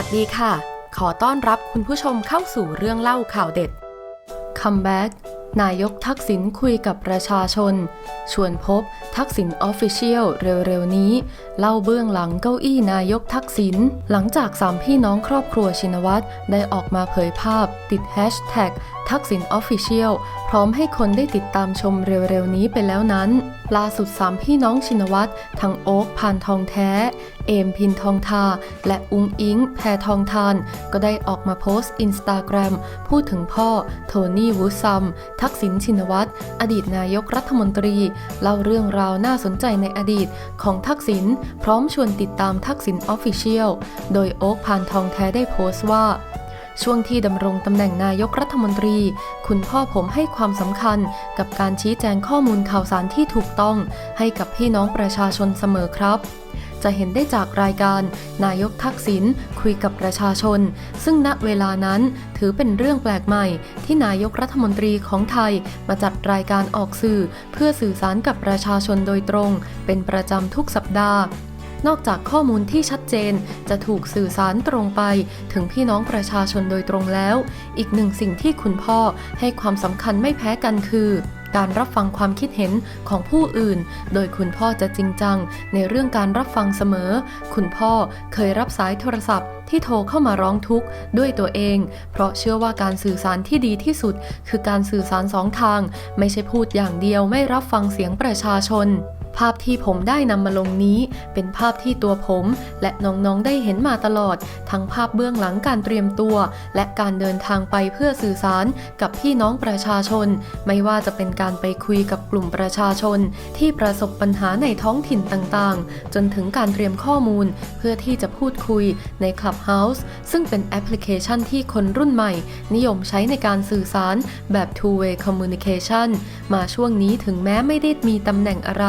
วัสดีค่ะ ขอต้อนรับคุณผู้ชมเข้าสู่เรื่องเล่าข่าวเด็ด Comeback นายกทักษิณคุยกับประชาชน ชวนพบทักษิณออฟฟิเชียลเร็วๆนี้ เล่าเบื้องหลังเก้าอี้นายกทักษิณหลังจากสามพี่น้องครอบครัวชินวัตรได้ออกมาเผยภาพ ติดแฮชแท็ก ทักษิณออฟฟิเชียลพร้อมให้คนได้ติดตามชมเร็วๆนี้ไปแล้วนั้น ล่าสุดสามพี่น้องชินวัตรทั้งโอ๊คพานทองแท้ เอมพินทองทา และอุ้งอิง แพทองทาน ก็ได้ออกมาโพสต์อินสตาแกรมพูดถึงพ่อ โทนี่วูซัม ทักษิณชินวัตรอดีตนายกรัฐมนตรี เล่าเรื่องราวน่าสนใจในอดีตของทักษิณพร้อมชวนติดตามทักษิณออฟฟิเชียลโดยโอ๊คพานทองแท้ได้โพสต์ว่า ช่วงที่ดำรงตำแหน่งนายกรัฐมนตรี คุณพ่อผมให้ความสำคัญกับการชี้แจงข้อมูลข่าวสารที่ถูกต้อง ให้กับพี่น้องประชาชนเสมอครับจะเห็นได้จากรายการนายกทักษิณคุยกับประชาชน ซึ่งณเวลานั้นถือเป็นเรื่องแปลกใหม่ ที่นายกรัฐมนตรีของไทยมาจัดรายการออกสื่อ เพื่อสื่อสารกับประชาชนโดยตรง เป็นประจำทุกสัปดาห์ นอกจากข้อมูลที่ชัดเจนจะถูกสื่อสารตรงไปถึงพี่น้องประชาชนโดยตรงแล้ว อีกหนึ่งสิ่งที่คุณพ่อให้ความสำคัญไม่แพ้กันคือการรับฟังความคิดเห็นของผู้อื่น โดยคุณพ่อจะจริงจัง ในเรื่องการรับฟังเสมอ คุณพ่อเคยรับสายโทรศัพท์ที่โทรเข้ามาร้องทุกข์ด้วยตัวเอง เพราะเชื่อว่าการสื่อสารที่ดีที่สุด คือการสื่อสารสองทาง ไม่ใช่พูดอย่างเดียวไม่รับฟังเสียงประชาชน ภาพที่ผมได้นำมาลงนี้ เป็นภาพที่ตัวผม และน้องๆได้เห็นมาตลอด ทั้งภาพเบื้องหลังการเตรียมตัว และการเดินทางไปเพื่อสื่อสารกับพี่น้องประชาชน ไม่ว่าจะเป็นการไปคุยกับกลุ่มประชาชน ที่ประสบปัญหาในท้องถิ่นต่างๆ จนถึงการเตรียมข้อมูล เพื่อที่จะพูดคุยใน Clubhouse ซึ่งเป็นแอปพลิเคชันที่คนรุ่นใหม่ นิยมใช้ในการสื่อสารแบบ two-way communication มาช่วงนี้ถึงแม้ไม่ได้มีตำแหน่งอะไร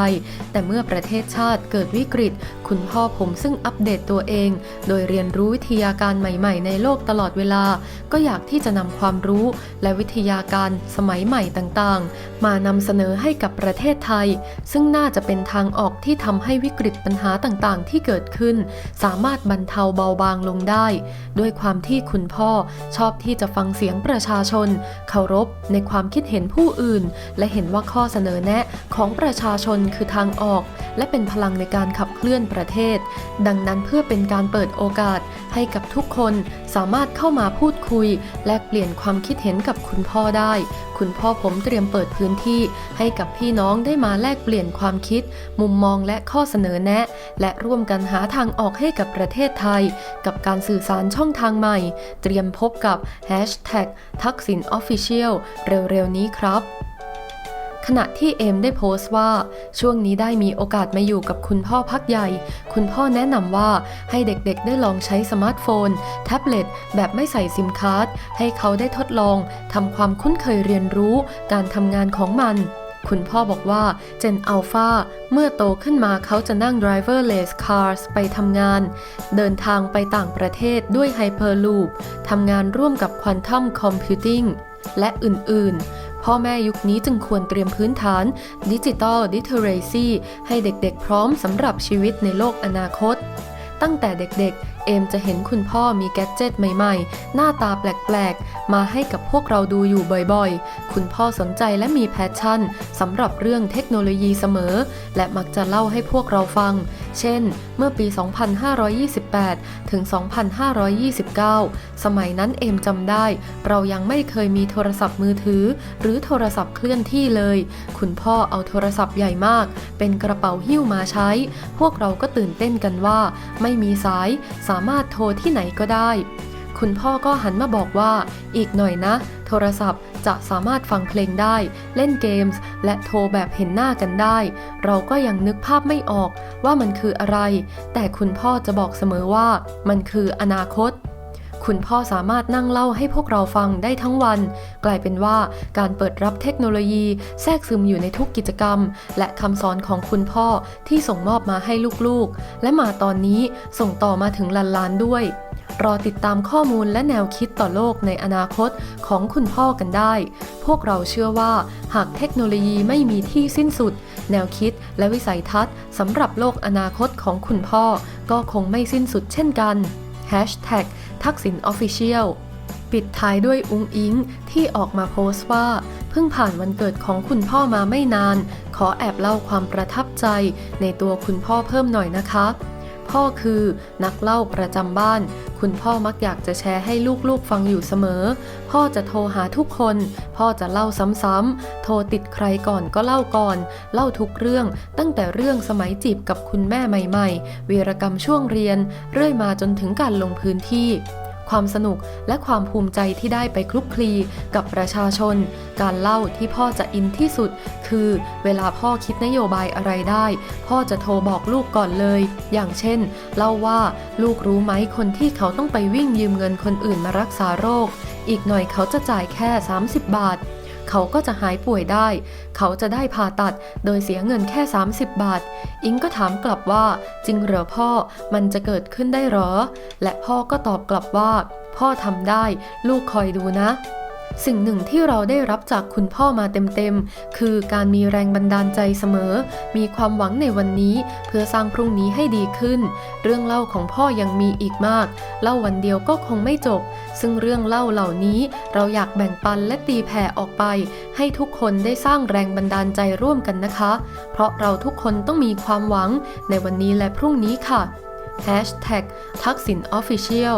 แต่เมื่อประเทศชาติเกิดวิกฤต คุณพ่อผมซึ่งอัปเดตตัวเอง โดยเรียนรู้วิทยาการใหม่ ๆ ในโลกตลอดเวลา ก็อยากที่จะนำความรู้และวิทยาการสมัยใหม่ต่างๆ มานำเสนอให้กับประเทศไทย ซึ่งน่าจะเป็นทางออกที่ทำให้วิกฤตปัญหาต่างๆ ที่เกิดขึ้น สามารถบรรเทาเบาบางลงได้ ด้วยความที่คุณพ่อชอบที่จะฟังเสียงประชาชน เคารพในความคิดเห็นผู้อื่น และเห็นว่าข้อเสนอแนะของประชาชนคือทางออก และเป็นพลังในการขับเคลื่อนประเทศ ดังนั้นเพื่อเป็นการเปิดโอกาสให้กับทุกคนสามารถเข้ามาพูดคุย และเปลี่ยนความคิดเห็นกับคุณพ่อได้ คุณพ่อผมเตรียมเปิดพื้นที่ให้กับพี่น้องได้มาแลกเปลี่ยนความคิด มุมมองและข้อเสนอแนะ และร่วมกันหาทางออกให้กับประเทศไทย กับการสื่อสารช่องทางใหม่ เตรียมพบกับ Hashtag ทักษิณ Official เร็วๆนี้ครับ ขณะที่เอมได้โพสต์ว่า ช่วงนี้ได้มีโอกาสมาอยู่กับคุณพ่อพักใหญ่ คุณพ่อแนะนำว่าให้เด็กๆได้ลองใช้สมาร์ทโฟน แท็บเล็ต แบบไม่ใส่ซิมการ์ดให้เขาได้ทดลองทำความคุ้นเคยเรียนรู้ การทำงานของมันคุณพ่อบอกว่าเจนอัลฟาเมื่อโตขึ้นมาเขาจะนั่ง driverless cars ไปทำงาน เดินทางไปต่างประเทศด้วย Hyperloop ทำงานร่วมกับ Quantum Computing และอื่น ๆ พ่อแม่ยุคนี้จึงควรเตรียมพื้นฐานดิจิ t a ลดิเทเรซีให้เด็กๆ พร้อมสำหรับชีวิตในโลกอนาคต ตั้งแต่เด็กๆ เอมจะเห็นคุณพ่อมีแกดเจตใหม่ๆ หน้าตาแปลกๆ มาให้กับพวกเราดูอยู่บ่อยๆ คุณพ่อสนใจและมีแพชชั่นสำหรับเรื่องเทคโนโลยีเสมอ และมักจะเล่าให้พวกเราฟังเช่น เมื่อปี 2528 ถึง 2529 สมัยนั้นเอมจำได้ เรายังไม่เคยมีโทรศัพท์มือถือ หรือโทรศัพท์เคลื่อนที่เลย คุณพ่อเอาโทรศัพท์ใหญ่มาก เป็นกระเป๋าหิ้วมาใช้ พวกเราก็ตื่นเต้นกันว่า ไม่มีสาย สามารถโทรที่ไหนก็ได้ คุณพ่อก็หันมาบอกว่า อีกหน่อยนะ โทรศัพท์จะสามารถฟังเพลงได้ เล่นเกมส์ และโทรแบบเห็นหน้ากันได้ เราก็ยังนึกภาพไม่ออกว่ามันคืออะไร แต่คุณพ่อจะบอกเสมอว่ามันคืออนาคตคุณพ่อสามารถนั่งเล่าให้พวกเราฟังได้ทั้งวัน กลายเป็นว่าการเปิดรับเทคโนโลยีแทรกซึมอยู่ในทุกกิจกรรม และคำสอนของคุณพ่อที่ส่งมอบมาให้ลูกๆ และมาตอนนี้ส่งต่อมาถึงหลานๆด้วย รอติดตามข้อมูลและแนวคิดต่อโลกในอนาคตของคุณพ่อกันได้ พวกเราเชื่อว่าหากเทคโนโลยีไม่มีที่สิ้นสุด แนวคิดและวิสัยทัศน์สำหรับโลกอนาคตของคุณพ่อก็คงไม่สิ้นสุดเช่นกัน Hashtag ทักษิณ Official ปิดท้ายด้วยอุ้งอิงที่ออกมาโพสต์ว่า เพิ่งผ่านวันเกิดของคุณพ่อมาไม่นาน ขอแอบเล่าความประทับใจในตัวคุณพ่อเพิ่มหน่อยนะคะ พ่อคือนักเล่าประจำบ้าน คุณพ่อมักอยากจะแชร์ให้ลูกๆฟังอยู่เสมอ พ่อจะโทรหาทุกคน พ่อจะเล่าซ้ำๆ โทรติดใครก่อนก็เล่าก่อน เล่าทุกเรื่อง ตั้งแต่เรื่องสมัยจีบกับคุณแม่ใหม่ๆวีรกรรมช่วงเรียน เรื่อยมาจนถึงการลงพื้นที่ ความสนุกและความภูมิใจที่ได้ไปคลุกคลีกับประชาชน การเล่าที่พ่อจะอินที่สุด คือเวลาพ่อคิดนโยบายอะไรได้ พ่อจะโทรบอกลูกก่อนเลย อย่างเช่น เล่าว่าลูกรู้ไหมคนที่เขาต้องไปวิ่งยืมเงินคนอื่นมารักษาโรค อีกหน่อยเขาจะจ่ายแค่ 30 บาท เขาก็จะหายป่วยได้ เขาจะได้ผ่าตัดโดยเสียเงินแค่ 30 บาท อิงก็ถามกลับว่า จริงเหรอพ่อมันจะเกิดขึ้นได้หรอ และพ่อก็ตอบกลับว่า พ่อทำได้ ลูกคอยดูนะ สิ่งหนึ่งที่เราได้รับจากคุณพ่อมาเต็มๆ คือการมีแรงบันดาลใจเสมอ มีความหวังในวันนี้ เพื่อสร้างพรุ่งนี้ให้ดีขึ้น เรื่องเล่าของพ่อยังมีอีกมาก เล่าวันเดียวก็คงไม่จบ ซึ่งเรื่องเล่าเหล่านี้เราอยากแบ่งปันและตีแผ่ออกไป ให้ทุกคนได้สร้างแรงบันดาลใจร่วมกันนะคะ เพราะเราทุกคนต้องมีความหวังในวันนี้และพรุ่งนี้ค่ะ Hashtag ทักษิณ Official